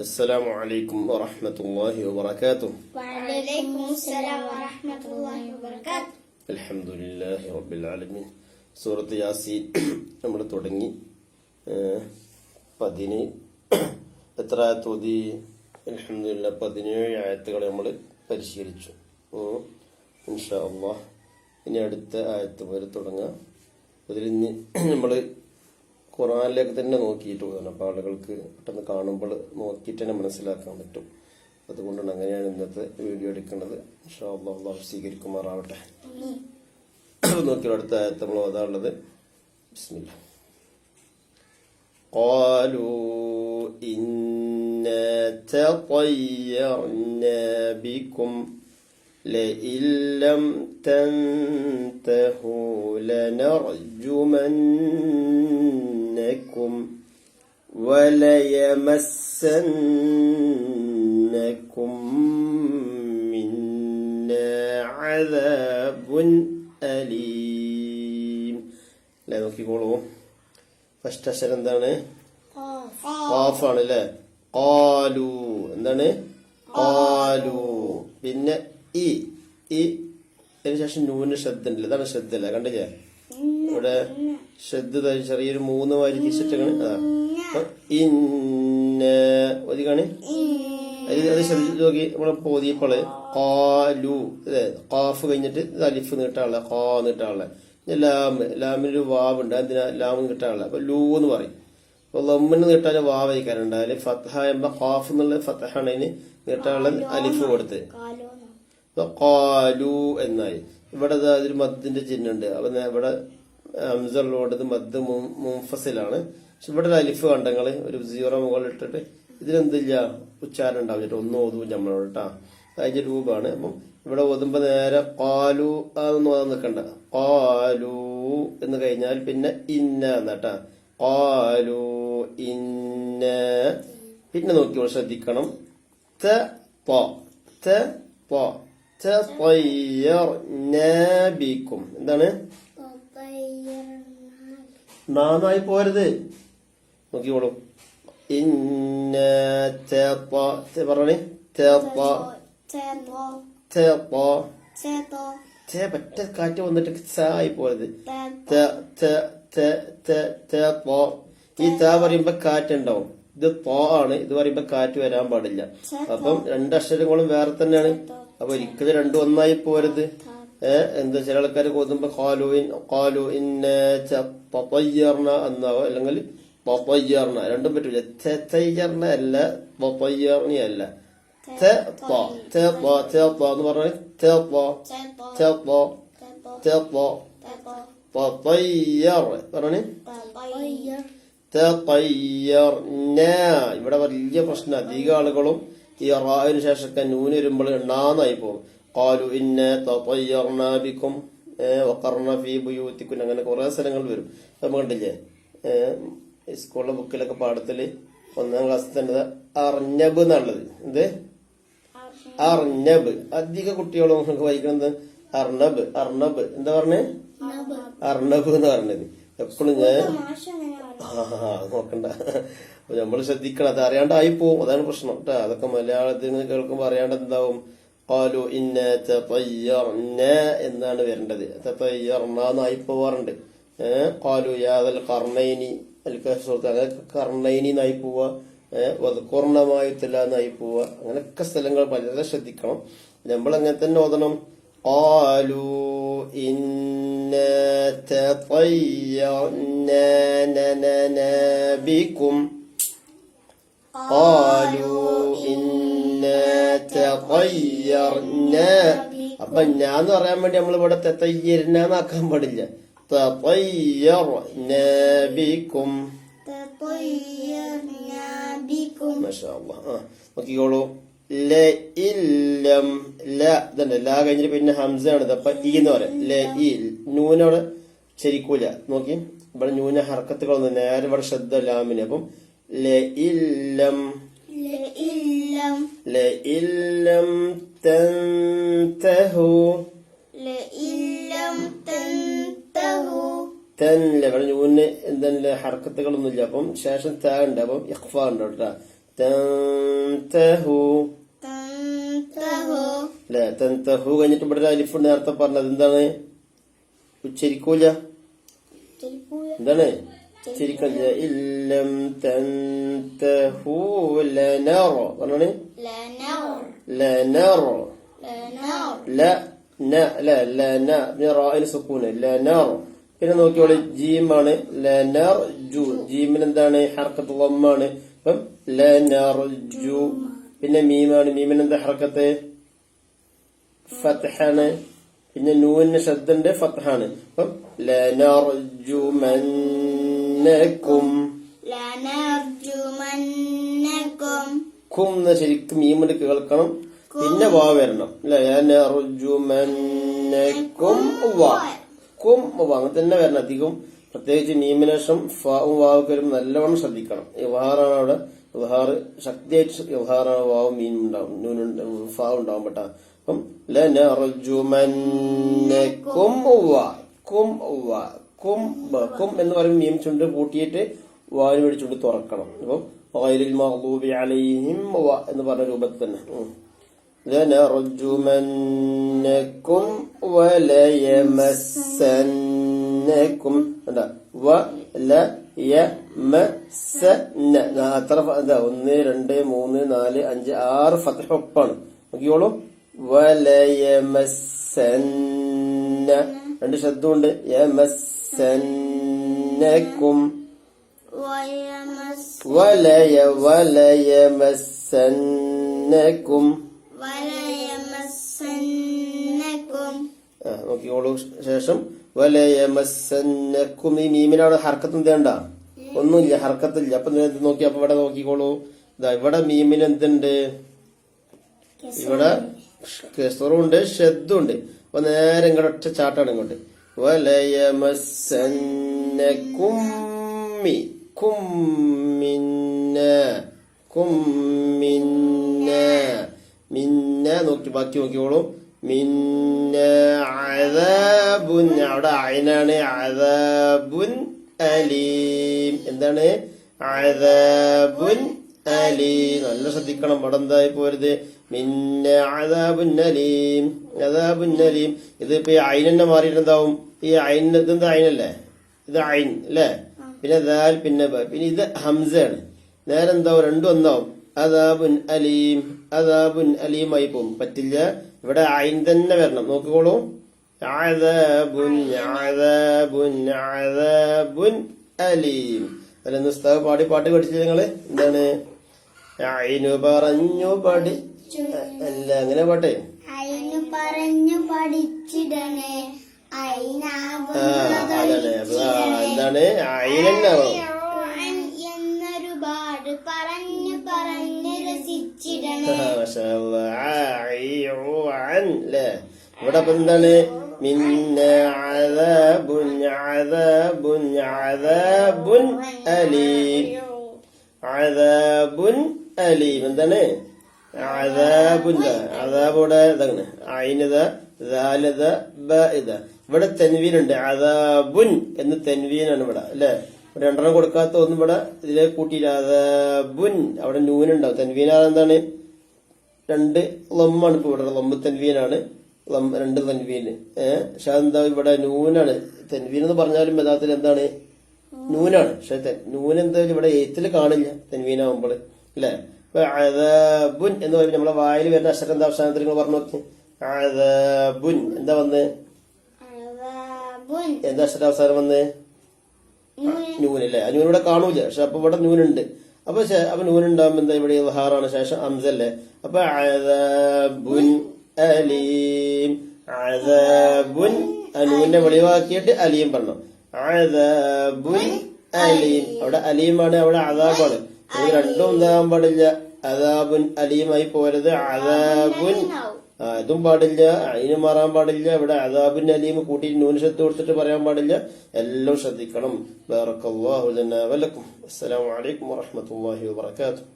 السلام عليكم ورحمة الله وبركاته وعليكم السلام ورحمة الله وبركاته الحمد لله رب العالمين സൂറത്ത് യാസീൻ നമ്മൾ തുടങ്ങി ഏഹ്, പതിന് എത്ര ആയത്തോതി അലഹമില്ല പതിനേഴ് ആയത്തുകൾ നമ്മൾ പരിശീലിച്ചു ഉം. ഇൻഷാ അള്ളാഹ് ഇനി അടുത്ത ആയത്ത് വരെ തുടങ്ങാം അതിൽ ഇന്ന് നമ്മൾ ഖുറാനിലേക്ക് തന്നെ നോക്കിയിട്ട് പോകുന്നു അപ്പോൾ ആളുകൾക്ക് പെട്ടെന്ന് കാണുമ്പോൾ നോക്കിയിട്ട് തന്നെ മനസ്സിലാക്കാൻ പറ്റും അതുകൊണ്ടാണ് അങ്ങനെയാണ് ഇന്നത്തെ വീഡിയോ എടുക്കുന്നത് ഇൻഷാ അള്ളാഹ് അള്ളാഹു സ്വീകരിക്കുമാറാവട്ടെ നോക്കിയോ അടുത്ത ആയത്ത് നമ്മൾ ഓതാറുള്ളത് ബിസ്മില്ല قالوا إنا تطيرنا بكم لئن لم تنتهوا لنرجمنكم وليمسنكم منا عذاب أليم لا നോക്കിക്കോളൂ ഫസ്റ്റ് അക്ഷരം എന്താണ് ഖാഫ് ആണ് അല്ലേ ഖാലു എന്താണ് ഖാലു പിന്നെ ഇ ഇ അതിന് ശേഷം നൂന് ശ്രദ്ധ ഉണ്ടല്ലോ ഇതാണ് ശ്രദ്ധ അല്ലേ കണ്ടില്ലേ ഇവിടെ ശ്രദ്ധ ചെറിയൊരു മൂന്ന് വാരി തിരിച്ചിട്ടാണ് അതാ. ഇന്ന ഒതുക്കാണ് അത് ശ്രദ്ധിച്ചു നോക്കി നമ്മളെ പോതിയപ്പോൾ കാലു അതെ കാഫ് കഴിഞ്ഞിട്ട് ഇത് അലിഫ് നീട്ടാനുള്ള കാ നീട്ടാനുള്ള ലാമ് ലാമിനൊരു വാവുണ്ട് അതിനാ ലാമ് നീട്ടാനുള്ള അപ്പൊ ലൂ എന്ന് പറയും. അപ്പൊ ലമ്മിന് നീട്ടാൻ വാവ് അതിൽ ഫത്തഹ എന്ന ഖാഫ് എന്നുള്ള ഫത്തഹാണ് അതിന് നീട്ടാനുള്ള അലിഫ് കൊടുത്ത്. കാലു എന്നായി. ഇവിടെ ഒരു മദ്ദിന്റെ ചിഹ്നമുണ്ട്. അപ്പൊ ഇവിടെ ഹംസറിലോടത് മദ് മുംഫസിലാണ് പക്ഷെ ഇവിടെ ഒരു അലിഫ് കണ്ടങ്ങൾ ഒരു സീറോ മുകളിൽ ഇട്ടിട്ട് ഇതിനെന്തില്ല ഉച്ചാരണം ഉണ്ടാവില്ല. ഒന്ന് ഓതും നമ്മളോട് കേട്ടാ അതിന്റെ രൂപമാണ്. അപ്പം ഇവിടെ ഓതുമ്പോ നേരെ കാലു അതൊന്നും ഓതാൻ നിൽക്കണ്ട കാലു എന്ന് കഴിഞ്ഞാൽ പിന്നെ ഇന്ന എന്നാട്ടാ കാലു ഇന്ന. പിന്നെ നോക്കി ശ്രദ്ധിക്കണം. ത പ. ത പ. ബിക്കും എന്താണ്? നാനായി പോരുത് നോക്കിക്കോളൂ. ഇന്ന പറഞ്ഞേ പറ്റ കാറ്റ് വന്നിട്ട് ആയി പോയത് ഈ ത പറയുമ്പോ കാറ്റുണ്ടാവും. ഇത് തോ ആണ്. ഇത് പറയുമ്പോ കാറ്റ് വരാൻ പാടില്ല. അപ്പം രണ്ടക്ഷരങ്ങളും വേറെ തന്നെയാണ്. അപ്പൊ ഒരിക്കലും രണ്ടും ഒന്നായി പോരുത്. ഏഹ് എന്താ ചില ആൾക്കാർ കൊതുമ്പോ കാലു കാലു ഇന്ന പപ്പയ്യർണ എന്നാവോ? അല്ലെങ്കിൽ പപ്പയ്യർണ രണ്ടും പറ്റൂല. തെയ്യർണ അല്ല പപ്പയ്യർണി അല്ല. എന്ന് പറഞ്ഞാൽ പറഞ്ഞു ഇവിടെ വലിയ പ്രശ്നം. അധിക ആളുകളും ഈ റായിന് ശേഷമൊക്കെ നൂന് വരുമ്പോൾ എണ്ണാന്നായി പോകും. കാലു ഇന്ന വക്കർണ ഫീ ബുയൂത്തിക്കും. അങ്ങനെ കുറെ സ്ഥലങ്ങൾ വരും. നമ്മൾ കണ്ടില്ലേ? സ്കൂളിലെ ബുക്കിലൊക്കെ പാഠത്തിൽ ഒന്നാം ക്ലാസ് തന്നെ അർഞ്ഞബ് എന്നുള്ളത് എന്ത്? അർണബ് അധിക കുട്ടികളും നമുക്ക് വായിക്കുന്നത് അർണബ്. അർണബ്. എന്താ പറഞ്ഞേ? അർണബ്. എന്ന് പറഞ്ഞത്. എപ്പോഴും ഞാൻ അത് നോക്കണ്ട. അപ്പൊ നമ്മൾ ശ്രദ്ധിക്കണം. അത് അറിയാണ്ടായി പോവും അതാണ് പ്രശ്നം. കേട്ടോ അതൊക്കെ മലയാളത്തിൽ നിന്ന് കേൾക്കുമ്പോ അറിയാണ്ട് എന്താവും കാലു ഇന്ന തയ്യർന എന്നാണ് വരേണ്ടത്. തയ്യർന്നായി പോവാറുണ്ട്. കാലു യാതൽ കർണൈനി സുഹൃത്ത് അങ്ങനെ കർണൈനി നായി പോവുക വധുക്കോർണമായിട്ടില്ല എന്നായി പോവുക അങ്ങനെയൊക്കെ സ്ഥലങ്ങൾ വളരെ ശ്രദ്ധിക്കണം. നമ്മൾ അങ്ങനെ തന്നെ ഓതണം. قالوا إنا تطيرنا نننا بكم. قالوا إنا تطيرنا. അപ്പൊ ഞാൻ പറയാൻ വേണ്ടി നമ്മൾ ഇവിടെ തെത്തയ്യരുന്നാക്കാൻ പാടില്ല. തയ്യർക്കും മഷാ നോക്കിക്കോളൂ. ല ല കഴിഞ്ഞിട്ട് പിന്നെ ഹംസയാണ് അപ്പൊ ഈന്ന് എന്ന് പറയാം. ല ശരിക്കൂല നോക്കി. ഇവിടെ ന്യൂന ഹർക്കത്തുകൾ നേരെ ഇവിടെ ശ്രദ്ധ ലാമിന്. അപ്പം തൻ ഇവിടെ ന്യൂന് എന്താണ് ഹർക്കത്തുകളൊന്നുമില്ല അപ്പം ശേഷം ത ഉണ്ട്. അപ്പം ഇഖ്ഫ ഉണ്ട് കേട്ടോ. തൻതഹു അല്ലെ? തൻതഹു കഴിഞ്ഞിട്ട് ഇവിടെ അലിഫ് നേരത്തെ പറഞ്ഞത്. എന്താണ്? ഉച്ചരിക്കൂല. എന്താണ്? ല ന ല പിന്നെ റായിന് നോക്കിയോളെ ജീമാണ്. ലനർ ജു ജീമിന് എന്താണ്? ഹർക്കത്ത് വമ്മാണ്. അപ്പം ലനർ ജു പിന്നെ മീമാണ്. മീമിന് എന്താ ഹർക്കത്ത്? ഫത്ഹാണ്. പിന്നെ നൂന് ശബ്ദണ്ട് ഫത്ഹാണ്. അപ്പം ലനർജുമന്നക്കും. ലനർജുമന്നക്കും. കും ശരിക്കും മീമിട്ട് കേൾക്കണം. പിന്നെ വാ വരണം. ലനർജുമും കും വാ. അങ്ങനെ തന്നെ വരണം അധികം. പ്രത്യേകിച്ച് മീമിനേഷം ഫാവും വാവും വരും നല്ലവണ്ണം ശ്രദ്ധിക്കണം. വ്യവഹാരമാണ് അവിടെ വ്യവഹാർ ശക്തിയായിട്ട് വ്യവഹാരമാണ് വാവും മീനും ഉണ്ടാവും. ഫാവും ഉണ്ടാവും പെട്ടാ കും എന്ന് പറയുമ്പോൾ മീം ചുണ്ട് കൂട്ടിയിട്ട് വായു പിടിച്ചുകൊണ്ട് തുറക്കണം. അപ്പം എന്ന് പറഞ്ഞ രൂപത്തിൽ തന്നെ. ലനർജുമന്നക്കും വലയമസ്സന്നക്കും എന്താ? വ ല യ മ സ ന. ആ, അത്ര ഫ- എന്താ ഒന്ന് രണ്ട് മൂന്ന് നാല് അഞ്ച് ആറ് ഫത്തഹ ഒപ്പാണ്. നോക്കിയോളൂ വലയമസന്ന. രണ്ട് ശബ്ദമുണ്ട്. യമസന്നും വലയ വലയമസന്നും നോക്കിയോളൂ ശേഷം. വലയമസന്നും ഈ മീമിനാണ് ഹർക്കത്ത് എന്തേണ്ട ഒന്നുമില്ല ഹർക്കത്തില്ല. അപ്പൊ നോക്കി? അപ്പൊ ഇവിടെ നോക്കിക്കോളൂ. ഇതാ ഇവിടെ മീമിന് എന്തുണ്ട്? ഇവിടെ കെസറുണ്ട് ഷെദ്ദുണ്ട് അപ്പൊ നേരെ ഇങ്ങോട്ട് ഒറ്റ ചാട്ടാണ് ഇങ്ങോട്ട്. വലയമസ്സന്നക്കുമ്മി കുമ്മിന്ന കുമ്മിന്ന മിന്ന നോക്കി ബാക്കി നോക്കിയോളൂ മിന്ന അദാബുൻ അവിടെ അയനാണ് അദാബുൻ അലീം. എന്താണ്? അദാബുൻ അലീം. നല്ല ശ്രദ്ധിക്കണം ഇവിടെ എന്തായി പോരുത്. മിന്ന അതാബുന്നലീം അതാബുന്നലീം ഇത് ഇപ്പൊ ഈ അയിനെന്നെ മാറിയിട്ടുണ്ടാവും. ഈ അയിന് ഇതെന്താ അയിനല്ലേ ഇത് അയിൻ അല്ലേ? പിന്നെ ദാൽ പിന്നെ. പിന്നെ ഇത് ഹംസയാണ്. നേരെ എന്താവും? രണ്ടും ഒന്നാവും അതാബുൻ അലീം അദാബുൻ അലീമായി പോകും പറ്റില്ല. ഇവിടെ അയിൻ തന്നെ വരണം. നോക്കിക്കോളൂ. അദാബുൻ അദാബുൻ അലീം. ഉസ്താദ് പാടി പാട്ട് പഠിച്ചില്ല നിങ്ങൾ? എന്താണ്? അയിനു പറഞ്ഞു പഠി അല്ല അങ്ങനെ പോട്ടെ. അയിന് പറഞ്ഞു പഠിച്ചിടണേ. ആ എന്താണ്? അയിനെന്നാവണം എന്നൊരുപാട് പറഞ്ഞു പറഞ്ഞു രസിച്ചിടണേ. ഇവിടെ അപ്പൊ എന്താണ്? മിന്ന അദാബുൻ അദാബുൻ അദാബുൻ അലീം. അദാബുൻ അലീം. എന്താണ്? അദാബുൻ അദാബുടെ ഇതാണ് അയിനത ബ ഇത ഇവിടെ തെൻവീനുണ്ട്. അദാബുൻ എന്ന് തെൻവീനാണ് ഇവിടെ അല്ലെ? രണ്ടെണ്ണം കൊടുക്കാത്ത ഒന്നും ഇവിടെ ഇതിലെ കൂട്ടിയില്ല. അദാബുൻ അവിടെ നൂനുണ്ടാവും. തെൻവീനാണ് എന്താണ്? രണ്ട് ലമ്മാണ് ഇപ്പൊ ഇവിടെ. ലമ്പ് തെൻവീനാണ്. രണ്ട് തെൻവീന് ഏഹ് പക്ഷെ എന്താ ഇവിടെ നൂനാണ്? തെൻവീൻ എന്ന് പറഞ്ഞാലും യഥാർത്ഥത്തിൽ എന്താണ്? നൂനാണ്. പക്ഷെ എന്തായാലും ഇവിടെ എഴുത്തിൽ കാണില്ല തെൻവീനാവുമ്പോൾ അല്ലെ? അദാബുൻ എന്ന് പറയുമ്പോൾ നമ്മളെ വായിൽ വരുന്ന അക്ഷരം എന്താ അവസാനത്തിൽ നിങ്ങൾ പറഞ്ഞു നോക്കി. അദാബുൻ. എന്താ വന്ന്. എന്താ അക്ഷരം അവസാനം വന്ന്? നൂനല്ലേ ഇവിടെ കാണൂല. പക്ഷെ അപ്പൊ ഇവിടെ നൂനുണ്ട്. അപ്പൊ അപ്പൊ നൂനുണ്ടാവുമ്പോ എന്താ ഇവിടെ ഹാറാണ് ശേഷം അംസല്ലേ അപ്പൊ അദാബുൻ അലീം. അദാബുൻ ന്യൂനെ വെളിവാക്കിയിട്ട് അലീം പറഞ്ഞു. അദാബുൻ അലീം. അവിടെ അലീമാണ് അവിടെ അദാബാണ്. ഇത് രണ്ടും എന്താകാൻ പാടില്ല. അദാബുൻ അലീമായി പോരത്. അദാബുൻ അതും പാടില്ല. അതിന് മാറാൻ പാടില്ല. ഇവിടെ അദാബിൻ അലീം കൂട്ടി ന്യൂനശത്ത് കൊടുത്തിട്ട് പറയാൻ പാടില്ല. എല്ലാം ശ്രദ്ധിക്കണം. ബാറക്കല്ലാഹു ലനാ വലക്കും. അസ്സലാമു അലൈക്കും വറഹ്മത്തുള്ളാഹി വബറകാതുഹു.